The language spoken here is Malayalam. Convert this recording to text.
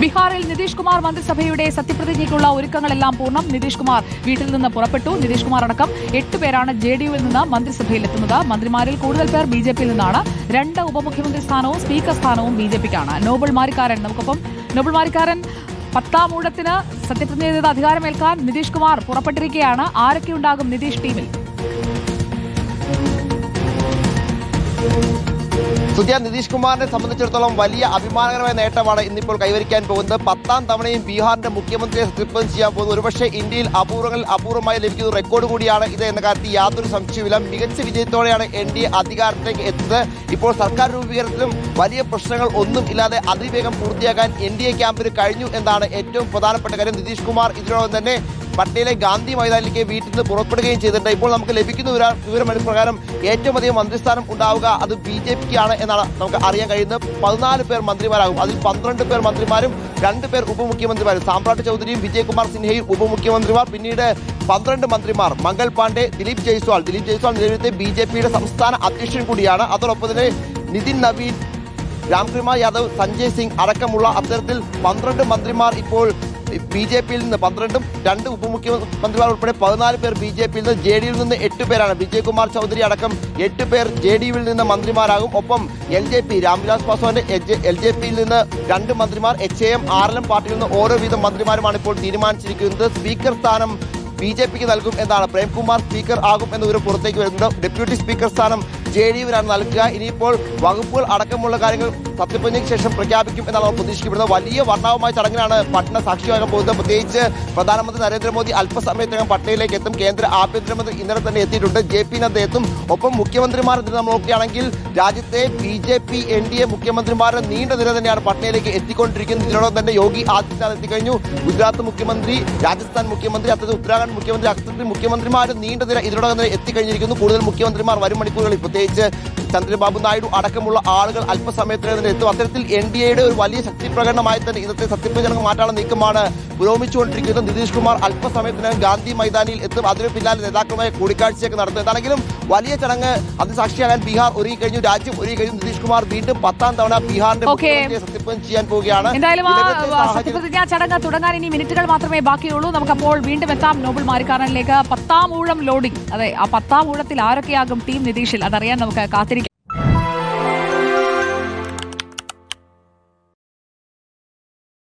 ബീഹാറിൽ നിതീഷ് കുമാർ മന്ത്രിസഭയുടെ സത്യപ്രതിജ്ഞയ്ക്കുള്ള ഒരുക്കങ്ങളെല്ലാം പൂർണം. നിതീഷ് കുമാർ വീട്ടിൽ നിന്ന് പുറപ്പെട്ടു. നിതീഷ് കുമാർ അടക്കം എട്ട് പേരാണ് ജെ ഡി യുവിൽ നിന്ന് മന്ത്രിസഭയിലെത്തുന്നത് മന്ത്രിമാരിൽ കൂടുതൽ പേർ ബി ജെ പിയിൽ നിന്നാണ്. രണ്ട് ഉപമുഖ്യമന്ത്രി സ്ഥാനവും സ്പീക്കർ സ്ഥാനവും ബി ജെ പിക്കാണ്. നോബിൾ മാരിക്കാരൻ നമുക്കൊപ്പം. നോബിൾ മാരിക്കാരൻ പത്താം ഊഴത്തിന് സത്യപ്രതിജ്ഞ ചെയ്ത അധികാരമേൽക്കാൻ നിതീഷ് കുമാർ പുറപ്പെട്ടിരിക്കുകയാണ്. ആരൊക്കെയുണ്ടാകും നിതീഷ് ടീമിൽ? സുജയ നിതീഷ് കുമാറിനെ സംബന്ധിച്ചിടത്തോളം വലിയ അഭിമാനകരമായ നേട്ടമാണ് ഇന്നിപ്പോൾ കൈവരിക്കാൻ പോകുന്നത്. പത്താം തവണയും ബീഹാറിന്റെ മുഖ്യമന്ത്രിയെ സത്യപ്രതിജ്ഞ ചെയ്യാൻ പോകുന്നത് ഒരുപക്ഷെ ഇന്ത്യയിൽ അപൂർവങ്ങളിൽ അപൂർവമായി ലഭിക്കുന്ന റെക്കോർഡ് കൂടിയാണ് ഇത് എന്ന കാര്യത്തിൽ യാതൊരു സംശയമില്ല മികച്ച വിജയത്തോടെയാണ് എൻ ഡി എ അധികാരത്തിലേക്ക് എത്തുന്നത്. ഇപ്പോൾ സർക്കാർ രൂപീകരണത്തിലും വലിയ പ്രശ്നങ്ങൾ ഒന്നും ഇല്ലാതെ അതിവേഗം പൂർത്തിയാക്കാൻ എൻ ഡി എ ക്യാമ്പിന് കഴിഞ്ഞു എന്നാണ് ഏറ്റവും പ്രധാനപ്പെട്ട കാര്യം. നിതീഷ് കുമാർ ഇതിനോടൊപ്പം തന്നെ പട്നയിലെ ഗാന്ധി മൈതാനിലേക്ക് വീട്ടിൽ നിന്ന് പുറപ്പെടുകയും ചെയ്തിട്ടുണ്ട്. ഇപ്പോൾ നമുക്ക് ലഭിക്കുന്ന വിവര- പ്രകാരം ഏറ്റവും അധികം മന്ത്രിസ്ഥാനം ഉണ്ടാവുക അത് ബി ജെ പിക്കാണ് ആണ് എന്നാണ് നമുക്ക് അറിയാൻ കഴിയുന്നത്. പതിനാല് പേർ മന്ത്രിമാരാകും. അതിൽ പന്ത്രണ്ട് പേർ മന്ത്രിമാരും രണ്ട് പേർ ഉപമുഖ്യമന്ത്രിമാരും. സാമ്രാട്ട് ചൗധരിയും വിജയകുമാർ സിൻഹയും ഉപമുഖ്യമന്ത്രിമാർ. പിന്നീട് പന്ത്രണ്ട് മന്ത്രിമാർ. മംഗൾ പാണ്ഡെ ദിലീപ് ജയ്സ്വാൾ. ദിലീപ് ജയ്സ്വാൾ നിലവിലത്തെ ബി ജെ പിയുടെ സംസ്ഥാന അധ്യക്ഷൻ കൂടിയാണ്. അതോടൊപ്പം തന്നെ നിതിൻ നവീൻ രാംകുമാർ യാദവ് സഞ്ജയ് സിംഗ് അടക്കമുള്ള അത്തരത്തിൽ പന്ത്രണ്ട് മന്ത്രിമാർ ഇപ്പോൾ ബി ജെ പിയിൽ നിന്ന് പന്ത്രണ്ടും രണ്ട് ഉപമുഖ്യമന്ത്രിമാർ ഉൾപ്പെടെ പതിനാല് പേർ ബി ജെ പിയിൽ നിന്ന് ജെ ഡിയിൽ നിന്ന് എട്ട് പേരാണ്. വിജയകുമാർ ചൗധരി അടക്കം എട്ട് പേർ ജെ ഡി യുവിൽ നിന്ന് മന്ത്രിമാരാകും. ഒപ്പം എൽ ജെ പി രാംവിലാസ് പാസ്വാന്റെ എൽ ജെ പിയിൽ നിന്ന് രണ്ട് മന്ത്രിമാർ H A M R L M പാർട്ടിയിൽ നിന്ന് ഓരോ വീതം മന്ത്രിമാരുമാണ് ഇപ്പോൾ തീരുമാനിച്ചിരിക്കുന്നത്. സ്പീക്കർ സ്ഥാനം ബി ജെ പിക്ക് നൽകും എന്നാണ്. പ്രേംകുമാർ സ്പീക്കർ ആകും എന്ന വിവരം പുറത്തേക്ക് വരുന്നുണ്ട്. ഡെപ്യൂട്ടി സ്പീക്കർ സ്ഥാനം ജെ ഡി യുവിനാണ് നൽകുക. ഇനിയിപ്പോൾ വകുപ്പുകൾ അടക്കമുള്ള കാര്യങ്ങൾ സത്യപ്രതിജ്ഞയ്ക്ക് ശേഷം പ്രഖ്യാപിക്കും എന്നാണ് നമ്മൾ പ്രതീക്ഷിക്കപ്പെടുന്നത്. വലിയ വർണാവുമായ ചടങ്ങിലാണ് പട്ന സാക്ഷിയാകാൻ പോകുന്നത്. പ്രത്യേകിച്ച് പ്രധാനമന്ത്രി നരേന്ദ്രമോദി അല്പസമയത്തിനകം പട്നയിലേക്ക് എത്തും. കേന്ദ്ര ആഭ്യന്തരമന്ത്രി ഇന്നലെ തന്നെ എത്തിയിട്ടുണ്ട്. ജെ പി നദ്ദ എത്തും. ഒപ്പം മുഖ്യമന്ത്രിമാർ നമ്മൾ നോക്കുകയാണെങ്കിൽ രാജ്യത്തെ B J P N D A മുഖ്യമന്ത്രിമാരുടെ നീണ്ട നിര തന്നെയാണ് പട്നയിലേക്ക് എത്തിക്കൊണ്ടിരിക്കുന്നത്. ഇതിനോടൊപ്പം തന്നെ യോഗി ആദിത്യനാഥ് എത്തിക്കഴിഞ്ഞു. ഗുജറാത്ത് മുഖ്യമന്ത്രി രാജസ്ഥാൻ മുഖ്യമന്ത്രി അത്തരത്തിൽ ഉത്തരാഖണ്ഡ് മുഖ്യമന്ത്രി അത്തരത്തിൽ മുഖ്യമന്ത്രിമാരുടെ നീണ്ട നിര ഇതിനോടകം തന്നെ എത്തിക്കഴിഞ്ഞിരിക്കുന്നു. കൂടുതൽ മുഖ്യമന്ത്രിമാർ വരും മണിക്കൂറുകളിൽ. പ്രത്യേകിച്ച് ചന്ദ്രബാബു നായിഡു അടക്കമുള്ള ആളുകൾ അല്പസമയത്തിനകം എത്തും. അത്തരത്തിൽ എൻ ഡി എയുടെ ഒരു വലിയ ശക്തി പ്രകടനമായി തന്നെ ഇന്നത്തെ സത്യപ്രചരണം മാറ്റാനുള്ള നീക്കമാണ് പുരോഗമിച്ചുകൊണ്ടിരിക്കുന്നത്. നിതീഷ് കുമാർ അല്പസമയത്തിനകം ഗാന്ധി മൈതാനിയിൽ എത്തും. അതിന് പിന്നാലെ നേതാക്കളുമായി കൂടിക്കാഴ്ചയൊക്കെ നടത്തും. എന്താണെങ്കിലും വലിയ ചടങ്ങ് അതിന് സാക്ഷിയാകാൻ ബീഹാർ ഒരുങ്ങി കഴിഞ്ഞു. രാജ്യം ഒരുങ്ങി കഴിഞ്ഞു. നിതീഷ് കുമാർ വീണ്ടും പത്താം തവണ ബീഹാറിന്റെ സത്യപ്രതിജ്ഞ ചെയ്യാൻ പോവുകയാണ്. എന്തായാലും സത്യപ്രതിജ്ഞാ ചടങ്ങ് തുടങ്ങാൻ ഇനി മിനിറ്റുകൾ മാത്രമേ ബാക്കിയുള്ളൂ. നമുക്കപ്പോൾ വീണ്ടും എത്താം നോബിൾ മാരിക്കാരനിലേക്ക്. പത്താം ഊഴം ലോഡിംഗ് അതെ ആ പത്താം ഊഴത്തിൽ ആരൊക്കെയാകും ടീം നിതീഷിൽ? അതറിയാൻ നമുക്ക് കാത്തിരിക്കാം.